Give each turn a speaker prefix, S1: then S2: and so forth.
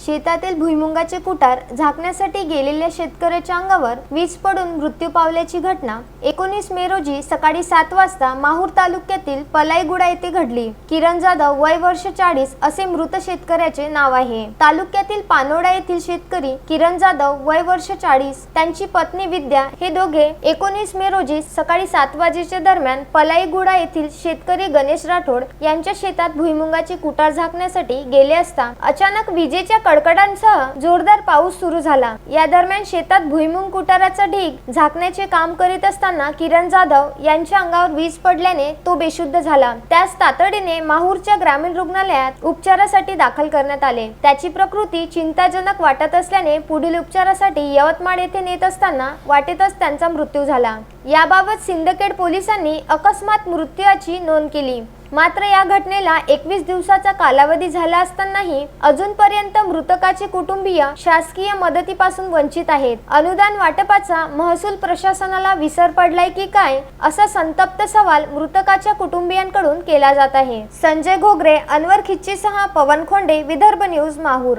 S1: शेतातील भुईमुगाचे कुटार झाकण्यासाठी गेलेल्या शेतकऱ्याच्या अंगावर वीज पडून मृत्यू पावल्याची घटना एकोणीस मे रोजी सकाळी सात वाजता माहूर तालुक्यातील पलाईगुडा येथे घडली. किरण जाधव वय वर्ष चाळीस असे मृत शेतकऱ्याचे नाव आहे. तालुक्यातील पानोडा येथील शेतकरी किरण जाधव वय वर्ष चाळीस त्यांची पत्नी विद्या हे दोघे एकोणीस मे रोजी सकाळी सात वाजेच्या दरम्यान पलाईगुडा येथील शेतकरी गणेश राठोड यांच्या शेतात भुईमुगाचे कुटार झाकण्यासाठी गेले असता अचानक विजेच्या कडकडांसह जोरदार पाऊस सुरू झाला. या दरम्यान शेतात भुईमुंग कुटाराचा ढीग झाकण्याचे काम करीत असताना किरण जाधव यांच्या अंगावर वीज पडल्याने तो बेशुद्ध झाला. त्यास तातडीने माहूरच्या ग्रामीण रुग्णालयात उपचारासाठी दाखल करण्यात आले. त्याची प्रकृती चिंताजनक वाटत असल्याने पुढील उपचारासाठी यवतमाळ येथे नेत असताना वाटेतच त्यांचा मृत्यू झाला. याबाबत सिंदखेड पोलिसांनी अकस्मात मृत्यूची नोंद केली. मात्र या घटनेला एकवीस दिवसाचा कालावधी झाला असतानाही अजूनपर्यंत मृतकाचे कुटुंबीय शासकीय मदतीपासून वंचित आहेत. अनुदान वाटपाचा महसूल प्रशासनाला विसर पडलाय की काय असा संतप्त सवाल मृतकाच्या कुटुंबियांकडून केला जात आहे. संजय घोगरे अनवर खिच्चीसह पवन खोंडे विदर्भ न्यूज माहूर.